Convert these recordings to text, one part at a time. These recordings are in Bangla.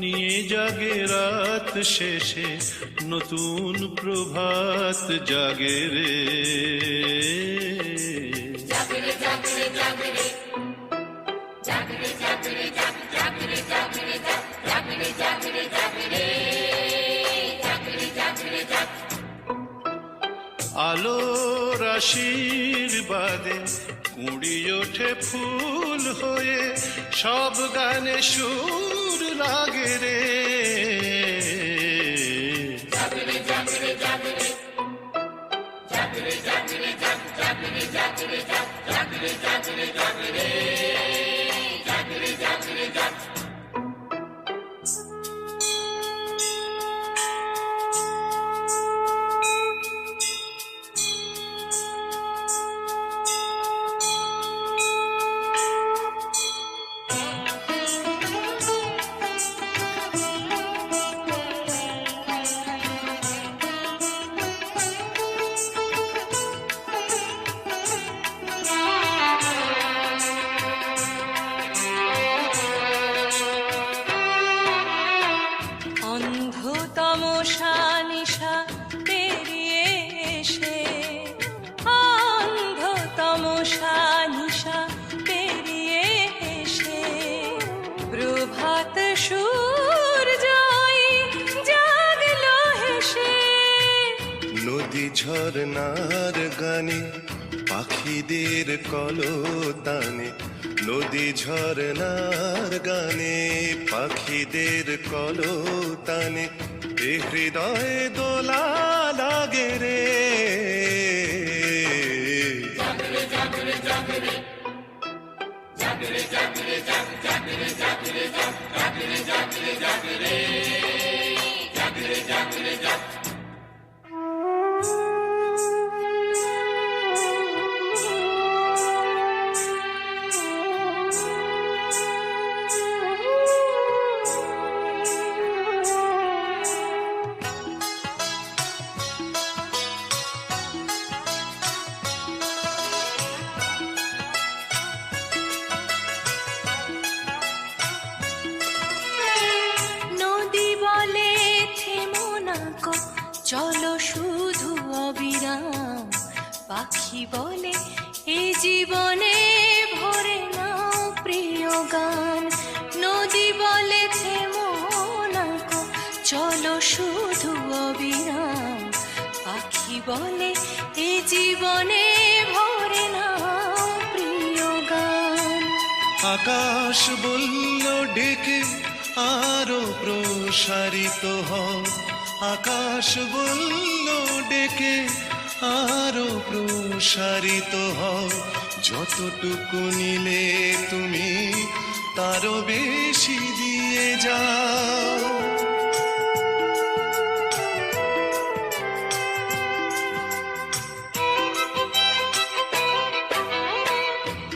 নিয়ে জাগে রাত শেষে নতুন প্রভাত জাগে রে আলোর আশীর্বাদে কুড়ি ওঠে ফুল হয়ে সব গানে সুর লাগে রে অন্ধতমশা পাখিদের কলতানে এ হৃদয়ে দোলা লাগে রে। নদী পাখি বলে এই জীবনে ভরে নাও প্রিয় গান। নদী বলে থেমো না গো চলো শুধু অবিরাম। পাখি বলে এই জীবনে ভরে নাও প্রিয় গান। আকাশ বলল, ডেকে আরও প্রসারিত হও। আকাশ বলল, ডেকে আরও প্রসারিত হও। যতটুকু নিলে তুমি তারও বেশি দিয়ে যাও।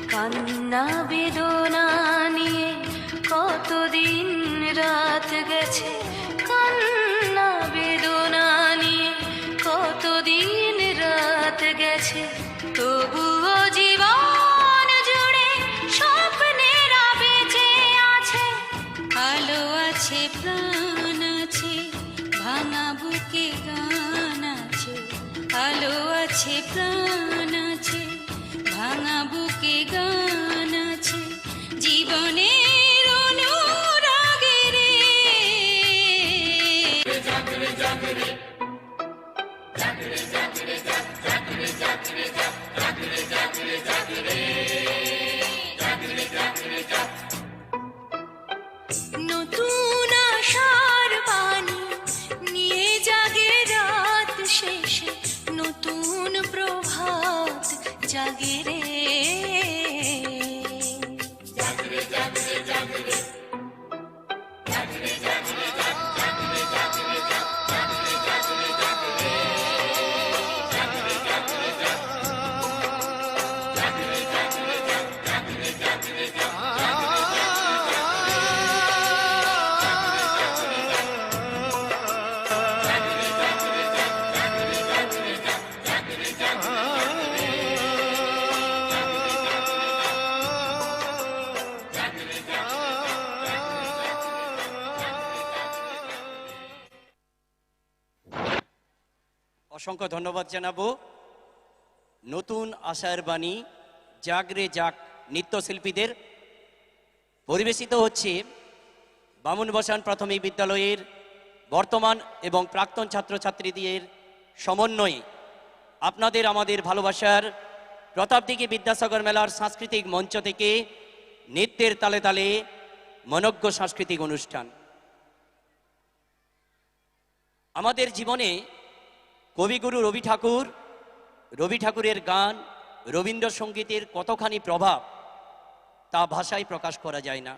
কান্না বেদনা নিয়ে কতদিন রাত গেছে? কান্না গেছে তবুও জীবন নতুন আশার নিয়ে জাগে শেষে নতুন প্রভাত জাগে রে। অসংখ্য ধন্যবাদ জানাব। নতুন আশার বাণী, জাগরে জাগ নৃত্যশিল্পীদের। পরিবেশিত হচ্ছে বামুন বসান প্রাথমিক বিদ্যালয়ের বর্তমান এবং প্রাক্তন ছাত্রছাত্রীদের সমন্বয়ে। আপনাদের আমাদের ভালোবাসার প্রতাপদিঘি বিদ্যাসাগর মেলার সাংস্কৃতিক মঞ্চ থেকে নৃত্যের তালে তালে মনজ্ঞ সাংস্কৃতিক অনুষ্ঠান। আমাদের জীবনে কবিগুরু রবি ঠাকুর, রবি ঠাকুরের গান, রবীন্দ্রসঙ্গীতের কতখানি প্রভাব, তা ভাষায় প্রকাশ করা যায় না।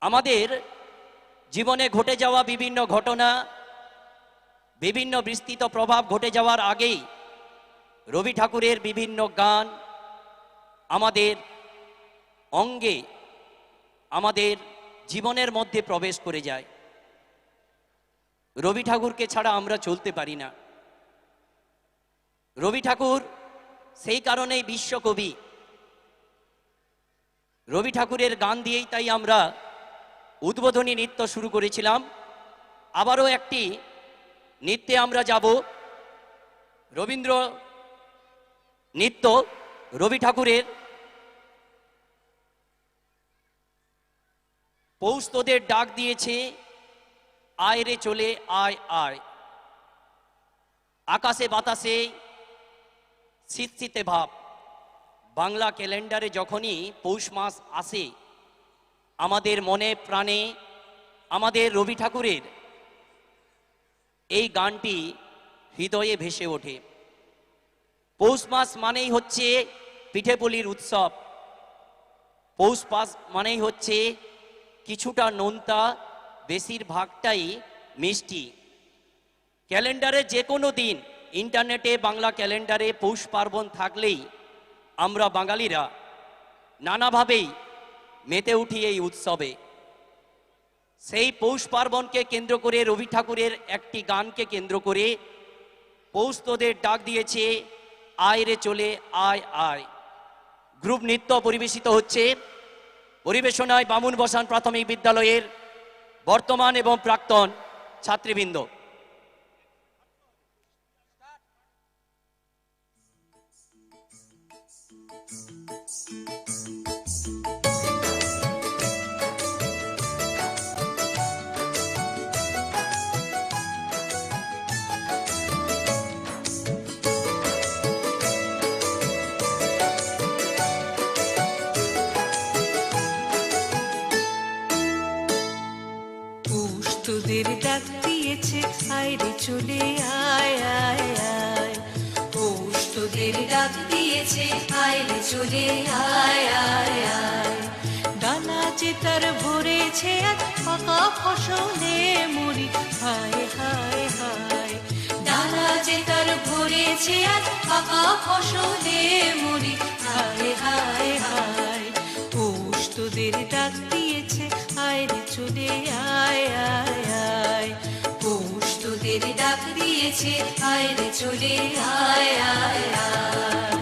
আমাদের জীবনে ঘটে যাওয়া বিভিন্ন ঘটনা, বিভিন্ন বিস্তৃত প্রভাব ঘটে যাওয়ার আগেই রবি ঠাকুরের বিভিন্ন গান আমাদের অঙ্গে, আমাদের জীবনের মধ্যে প্রবেশ করে যায়। রবি ঠাকুরকে ছাড়া আমরা চলতে পারি না। রবি ঠাকুর, সেই কারণেই বিশ্বকবি। রবি ঠাকুরের গান দিয়েই তাই আমরা উদ্বোধনী নৃত্য শুরু করেছিলাম। আবারও একটি নৃত্যে আমরা যাব। রবীন্দ্র নৃত্য রবি ঠাকুরের। পৌষ তোদের ডাক দিয়েছে। আয় রে চলে আয় আয়। আকাশে বাতাসে শীত শীতে ভাব। বাংলা ক্যালেন্ডারে যখনই পৌষ মাস আসে, আমাদের মনে প্রাণে, আমাদের রবি ঠাকুরের এই গানটি হৃদয়ে ভেসে ওঠে। পৌষ মাস মানেই হচ্ছে পিঠেপুলির উৎসব। পৌষ মাস মানেই হচ্ছে কিছুটা নোনতা বেশিরভাগটাই মিষ্টি। ক্যালেন্ডারে যে কোনো দিন ইন্টারনেটে, বাংলা ক্যালেন্ডারে পৌষ পার্বণ থাকলেই আমরা বাঙালিরা নানাভাবেই মেতে উঠি এই উৎসবে। সেই পৌষ পার্বণকে কেন্দ্র করে রবি ঠাকুরের একটি গানকে কেন্দ্র করে পৌষ তোদের ডাক দিয়েছে, আয় রে চলে, আয় আয়। গ্রুপ নৃত্য পরিবেশিত হচ্ছে। পরিবেশনায় বামুন বসান প্রাথমিক বিদ্যালয়ের বর্তমান এবং প্রাক্তন ছাত্রীবৃন্দ। আয় চলে আয় আয় আয়। পৌষ তোদের ডাক দিয়েছে আয় রে চলে আয় আয় আয়। ডানা যে তার ভরেছে আর পাকা ফসলে মুড়ি। হায় হায় হায়। ডানা যে তার ভরেছে আর পাকা ফসলে মুড়ি। হায় হায় হায়। পৌষ তোদের ডাক দিয়েছে আয় রে চলে আয় আয়। তোদের ডাক দিয়েছে আয় রে চলে আয় আয় আয়।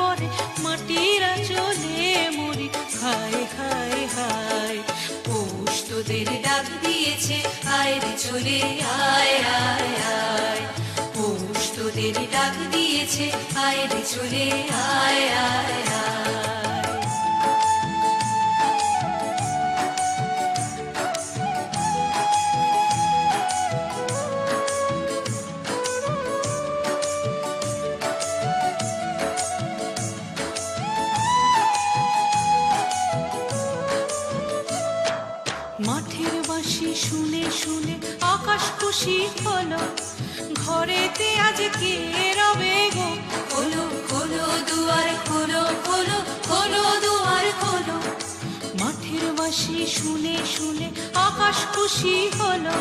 মাটিরা মাটির চলে মরি। হায় হায় হায়, পৌষ তোদের ডাক দিয়েছে। আয় রে চলে, আয় আয় আয়, পৌষ তোদের ডাক দিয়েছে। আয় রে চলে, আয় আয় আয়। খুশি হলো। ঘরেতে আজ কে রবে গো? খোলো খোলো, দুয়ার খোলো খোলো খোলো, দুয়ার খোলো। মাঠের বাসি শুনে শুনে আকাশ খুশি হলো।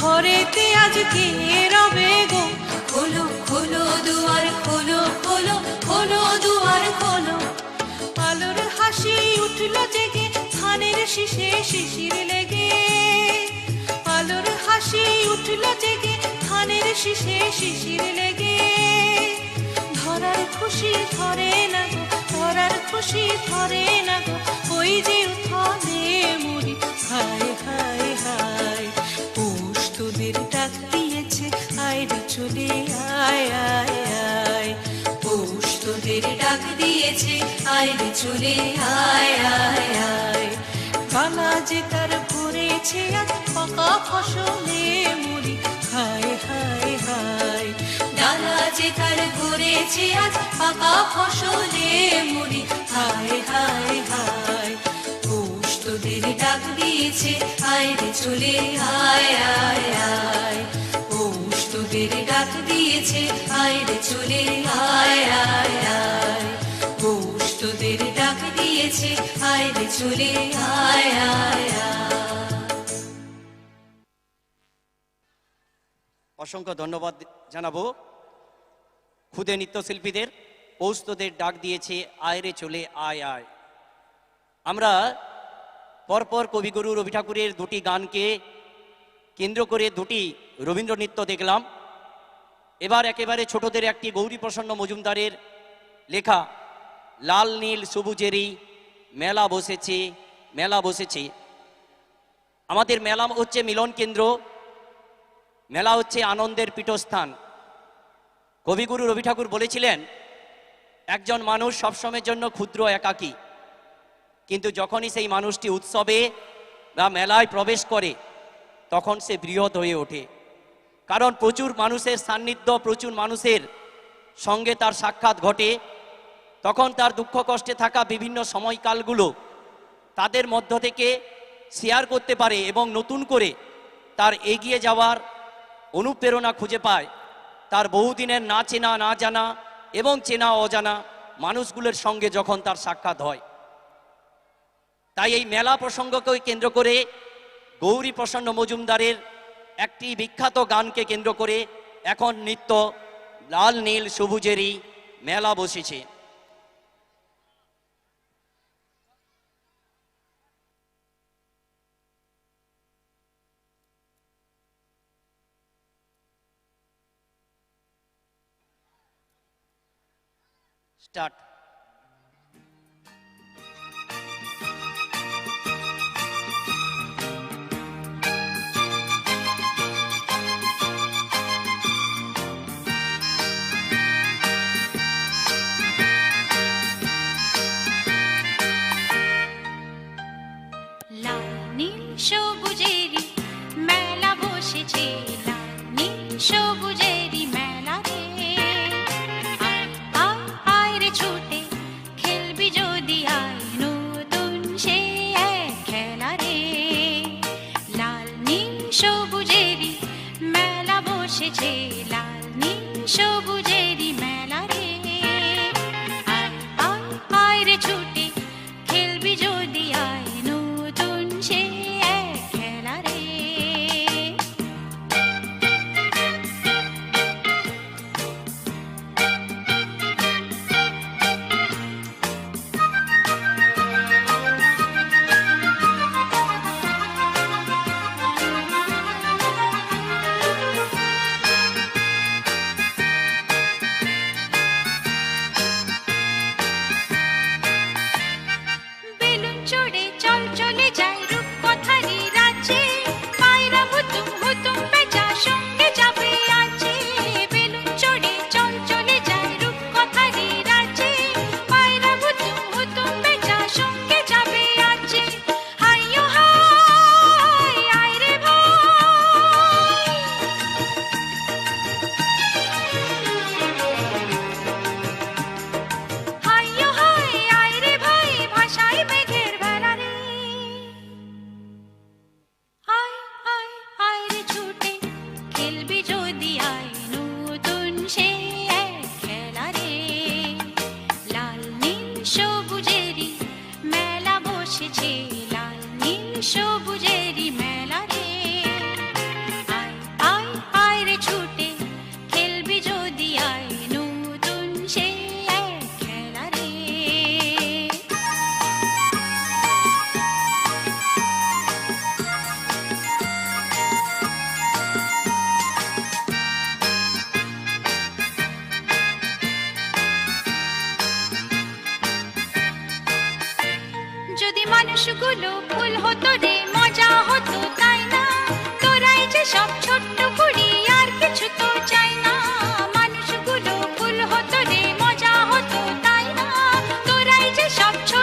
ঘরেতে আজ কে রবে গো? খোলো খোলো, দুয়ার খোলো খোলো খোলো, দুয়ার খোলো। আলোর হাসি উঠল জেগে ধানের শিশে শিশির লেগে। হাসি উঠল জেগে, ধানের শিশে শিশির লেগে। ধরার খুশি ধরে না গো, ধরার খুশি ধরে না গো, ওই যে উঠলে মুড়ি। হায় হায় হায় পৌষ তোদের ডাক দিয়েছে, আয় রে চলে, আয় আয় আয়। পৌষ তোদের ডাক দিয়েছে, আয় রে চলে, আয় আয় আয়। গালা যে তার ভরেছে, আজ পাকা ফসলে মুড়ি। হায় হায় হায়। ডালা যে তার ভরেছে আজ পাকা ফসলে মুড়ি। হায় হায় হায়। তোদের ডাক দিয়েছে, আয় রে চলে, আয় আয় আয়। পৌষ ডাক দিয়েছে, আয় রে চলে, আয় আয় আয়। পৌষ ডাক দিয়েছে, আয় রে চলে, আয় আয় আয়। অসংখ্য ধন্যবাদ জানাব। খুদে নৃত্যশিল্পীদের পৌস্তদের ডাক দিয়েছে আয়রে চলে, আয় আয়। আমরা পরপর কবিগুরু রবি ঠাকুরের দুটি গানকে কেন্দ্র করে দুটি রবীন্দ্র নৃত্য দেখলাম। এবার একেবারে ছোটদের একটি গৌরী প্রসন্ন মজুমদারের লেখা, লাল, নীল, সবুজেরই মেলা বসেছে মেলা বসেছে। আমাদের মেলা হচ্ছে মিলন কেন্দ্র। মেলা হচ্ছে আনন্দের পীঠস্থান। কবিগুরু রবি ঠাকুর বলেছিলেন, একজন মানুষ সবসময়ের জন্য ক্ষুদ্র, একাকী। কিন্তু যখনই সেই মানুষটি উৎসবে বা মেলায় প্রবেশ করে, তখন সে বৃহৎ হয়ে ওঠে। কারণ প্রচুর মানুষের সান্নিধ্য, প্রচুর মানুষের সঙ্গে তার সাক্ষাৎ ঘটে। তখন তার দুঃখ কষ্টে থাকা বিভিন্ন সময়কালগুলো তাদের মধ্য থেকে শেয়ার করতে পারে এবং নতুন করে তার এগিয়ে যাওয়ার অনুপ্রেরণা খুঁজে পায়। তার বহুদিনের না চেনা, না জানা এবং চেনা, অজানা মানুষগুলোর সঙ্গে যখন তার সাক্ষাৎ হয়। তাই এই মেলা প্রসঙ্গকে কেন্দ্র করে গৌরী প্রসন্ন মজুমদারের একটি বিখ্যাত গানকে কেন্দ্র করে এখন নৃত্য লাল, নীল, সবুজেরই মেলা বসেছে। স্টার্ট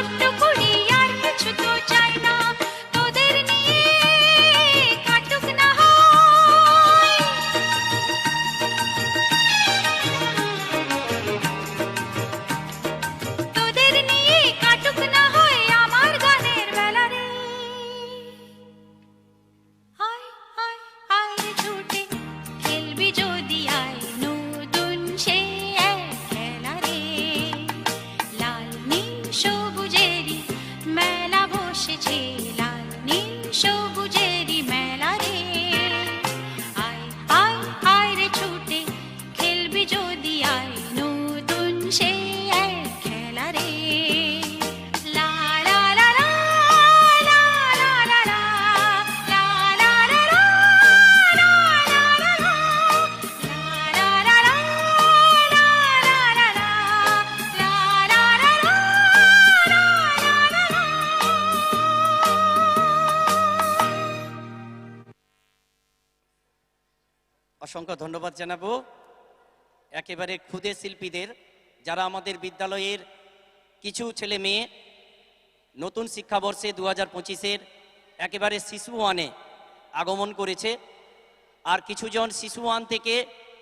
Eu অসংখ্য ধন্যবাদ জানাব। একেবারে ক্ষুদে শিল্পীদের, যারা আমাদের বিদ্যালয়ের কিছু ছেলে মেয়ে নতুন শিক্ষাবর্ষে দু হাজার পঁচিশের একেবারে শিশু ওয়ানে আগমন করেছে, আর কিছুজন শিশু ওয়ান থেকে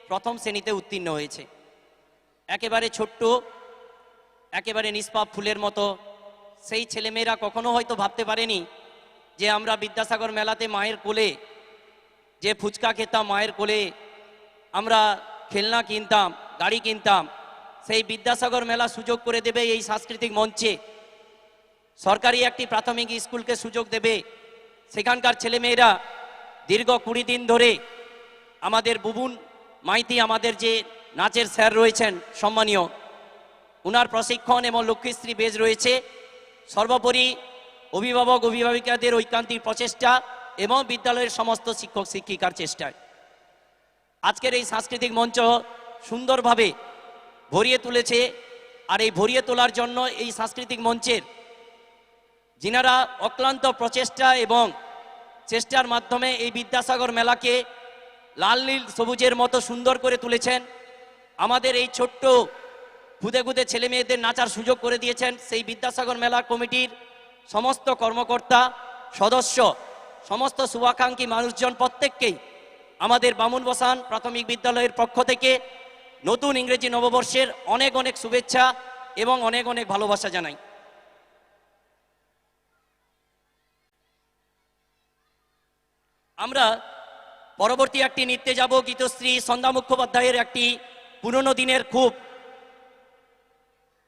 প্রথম শ্রেণীতে উত্তীর্ণ হয়েছে। একেবারে ছোট্ট, একেবারে নিষ্পাপ ফুলের মতো সেই ছেলেমেয়েরা কখনো হয়তো ভাবতে পারেনি যে আমরা বিদ্যাসাগর মেলাতে মায়ের কোলে, যে ফুচকা খেতাম মায়ের কোলে আমরা খেলনা কিনতাম, গাড়ি কিনতাম, সেই বিদ্যাসাগর মেলা সুযোগ করে দেবে এই সাংস্কৃতিক মঞ্চে। সরকারি একটি প্রাথমিক স্কুলকে সুযোগ দেবে। সেখানকার ছেলেমেয়েরা দীর্ঘ কুড়ি দিন ধরে আমাদের বুবুন মাইতি, আমাদের যে নাচের স্যার রয়েছেন সম্মানীয়, উনার প্রশিক্ষণ এবং লক্ষ্মীশ্রী বেজ রয়েছে। সর্বোপরি অভিভাবক, অভিভাবিকাদের ঐকান্তিক প্রচেষ্টা এবং বিদ্যালয়ের সমস্ত শিক্ষক শিক্ষিকার চেষ্টায়। আজকের এই সাংস্কৃতিক মঞ্চ সুন্দরভাবে ভরিয়ে তুলেছে আর এই ভরিয়ে তোলার জন্য এই সাংস্কৃতিক মঞ্চের যিনারা অক্লান্ত প্রচেষ্টা এবং চেষ্টার মাধ্যমে এই বিদ্যাসাগর মেলাকে লাল, নীল, সবুজের মতো সুন্দর করে তুলেছেন। আমাদের এই ছোট্ট খুদে খুদে ছেলে মেয়েদের নাচার সুযোগ করে দিয়েছেন সেই বিদ্যাসাগর মেলা কমিটির সমস্ত কর্মকর্তা, সদস্য, সমস্ত শুভাকাঙ্ক্ষী মানুষজন প্রত্যেককেই। আমাদের বামুন বসান প্রাথমিক বিদ্যালয়ের পক্ষ থেকে নতুন ইংরেজি নববর্ষের অনেক অনেক শুভেচ্ছা এবং অনেক অনেক ভালোবাসা জানাই। আমরা পরবর্তী একটি নৃত্যে যাব, গীতশ্রী সন্ধ্যা মুখোপাধ্যায়ের একটি পুরনো দিনের খুব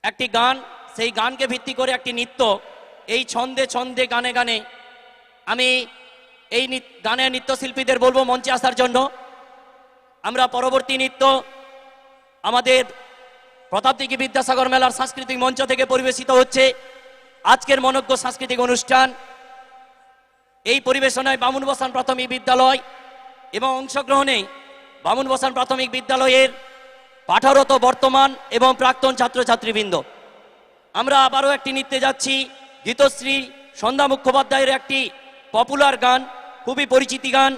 একটি গান। সেই গানকে ভিত্তি করে একটি নৃত্য, এই ছন্দে ছন্দে গানে গানে আমি এই গানের নৃত্যশিল্পীদের বলব মঞ্চে আসার জন্য। আমরা পরবর্তী নৃত্য আমাদের প্রতাপদিঘি বিদ্যাসাগর মেলার সাংস্কৃতিক মঞ্চ থেকে পরিবেশিত হচ্ছে আজকের মনজ্ঞ সাংস্কৃতিক অনুষ্ঠান। এই পরিবেশনায় বামুন বসান প্রাথমিক বিদ্যালয় এবং অংশগ্রহণে বামুন বসান প্রাথমিক বিদ্যালয়ের পাঠরত বর্তমান এবং প্রাক্তন ছাত্রছাত্রীবৃন্দ। আমরা আবারও একটি নৃত্যে যাচ্ছি, গীতশ্রী সন্ধ্যা মুখোপাধ্যায়ের একটি পপুলার গান। খুবই পরিচিতি গান।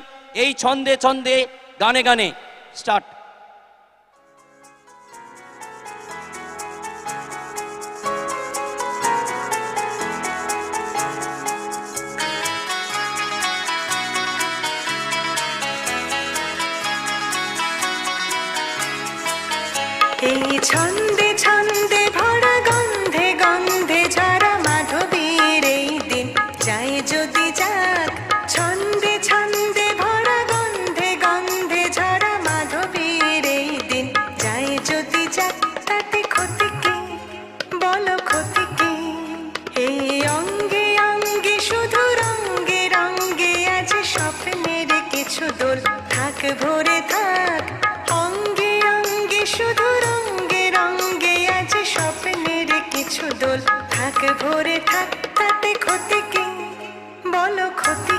এই ছন্দে ছন্দে গানে গানে। স্টার্ট। দোল থাক, ভরে থাক। অঙ্গে অঙ্গে শুধু রঙ্গে রঙ্গে আজ স্বপ্নের কিছু দোল। থাক, ভরে থাক, তাতে ক্ষতি কি? বলো ক্ষতি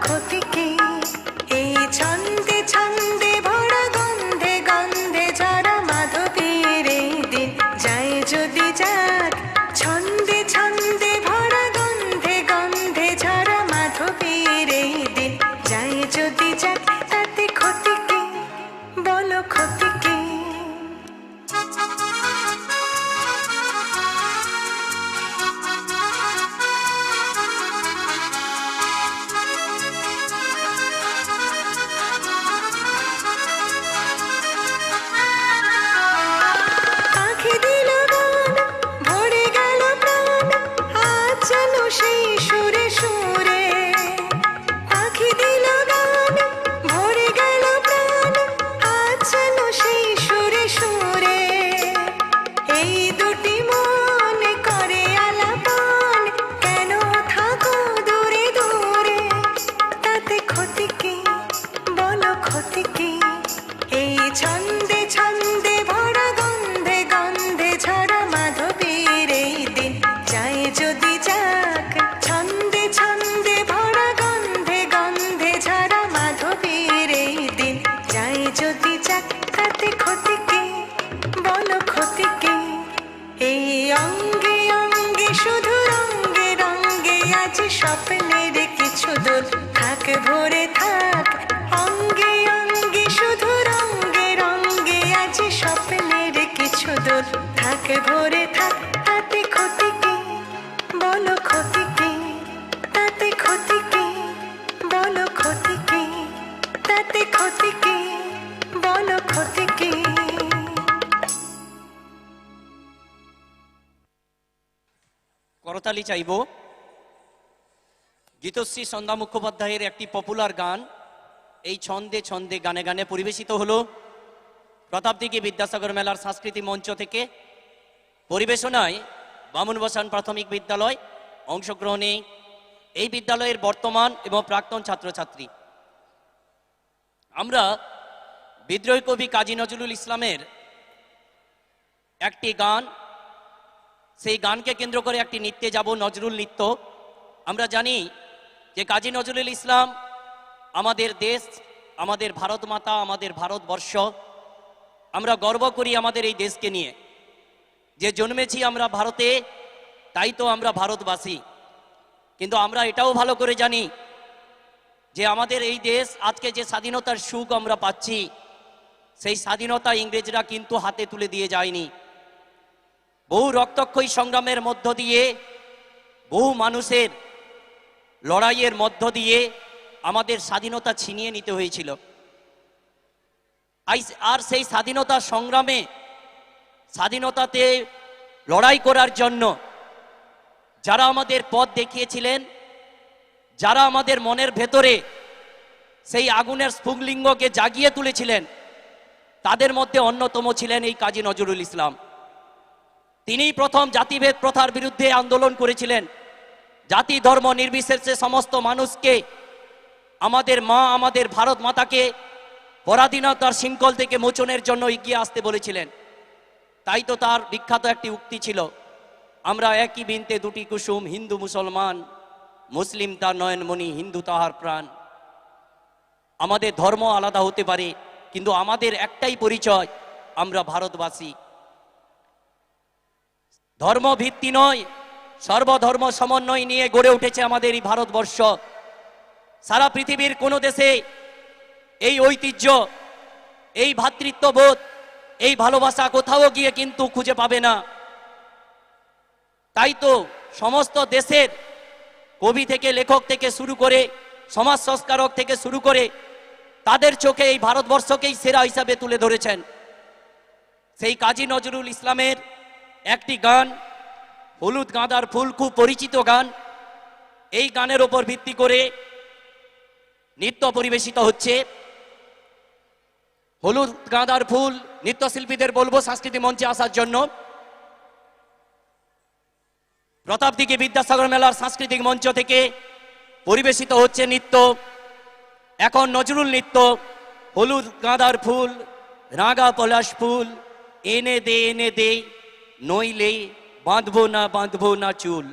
ক্ষতি কি? এই ছন্দে করতালি চাইব। গীতশ্রী সন্ধ্যা মুখোপাধ্যায়ের একটি পপুলার গান। এই ছন্দে ছন্দে গানে গানে পরিবেশিত হলো প্রতাপদিঘি বিদ্যাসাগর মেলার সাংস্কৃতিক মঞ্চ থেকে। পরিবেশনায় বামুন বসান প্রাথমিক বিদ্যালয় অংশগ্রহণে এই বিদ্যালয়ের বর্তমান এবং প্রাক্তন ছাত্রছাত্রী। আমরা বিদ্রোহী কবি কাজী নজরুল ইসলামের একটি গান, সেই গানকে কেন্দ্র করে একটি নৃত্যে যাব, নজরুল নৃত্য। আমরা জানি যে কাজী নজরুল ইসলাম আমাদের দেশ, আমাদের ভারত মাতা আমাদের ভারতবর্ষ। আমরা গর্ব করি আমাদের এই দেশকে নিয়ে। যে জন্মেছি আমরা ভারতে, তাই তো আমরা ভারতবাসী। কিন্তু আমরা এটাও ভালো করে জানি যে আমাদের এই দেশ আজকে যে স্বাধীনতার সুখ আমরা পাচ্ছি, সেই স্বাধীনতা ইংরেজরা কিন্তু হাতে তুলে দিয়ে যায়নি। বহু রক্তক্ষয়ী সংগ্রামের মধ্য দিয়ে, বহু মানুষের লড়াইয়ের মধ্য দিয়ে আমাদের স্বাধীনতা ছিনিয়ে নিতে হয়েছিল। আর সেই স্বাধীনতা সংগ্রামে স্বাধীনতাতে লড়াই করার জন্য যারা আমাদের পথ দেখিয়েছিলেন, যারা আমাদের মনের ভেতরে সেই আগুনের স্ফুলিঙ্গকে জাগিয়ে তুলেছিলেন, তাদের মধ্যে অন্যতম ছিলেন এই কাজী নজরুল ইসলাম। তিনিই প্রথম জাতিভেদ প্রথার বিরুদ্ধে আন্দোলন করেছিলেন। জাতি ধর্ম নির্বিশেষে সমস্ত মানুষকে, আমাদের মা, আমাদের ভারত মাতাকে পরাধীনতার শৃঙ্খল থেকে মোচনের জন্য এগিয়ে আসতে বলেছিলেন। তাই তো তার বিখ্যাত একটি উক্তি ছিল আমরা একই বিনতে দুটি কুসুম, হিন্দু, মুসলমান। মুসলিম তার নয়নমণি হিন্দু তাহার প্রাণ। আমাদের ধর্ম আলাদা হতে পারে, কিন্তু আমাদের একটাই পরিচয়, আমরা ভারতবাসী। ধর্ম ভিত্তি নয়, সর্বধর্ম সমন্বয় নিয়ে গড়ে উঠেছে আমাদের এই ভারতবর্ষ। সারা পৃথিবীর কোনো দেশে এই ঐতিহ্য, এই ভ্রাতৃত্ববোধ এই ভালোবাসা কোথাও গিয়ে কিন্তু খুঁজে পাবে না। তাই তো সমস্ত দেশের কবি থেকে, লেখক থেকে শুরু করে, সমাজ সংস্কারক থেকে শুরু করে, তাদের চোখে এই ভারতবর্ষকেই সেরা হিসাবে তুলে ধরেছেন। সেই কাজী নজরুল ইসলামের একটি গান, হলুদ গাঁদার ফুল খুব পরিচিত গান, এই গানের ওপর ভিত্তি করে নৃত্য পরিবেশিত হচ্ছে। হলুদ গাঁদার ফুল নৃত্যশিল্পীদের বলব সাংস্কৃতিক মঞ্চে আসার জন্য। প্রতাপদিঘি বিদ্যাসাগর মেলার সাংস্কৃতিক মঞ্চ থেকে পরিবেশিত হচ্ছে নৃত্য। এখন নজরুল নৃত্য, হলুদ গাঁদার ফুল, রাঙা পলাশ ফুল, এনে দে এনে দে, নইলে বাঁধবো না বাঁধবো না চুল।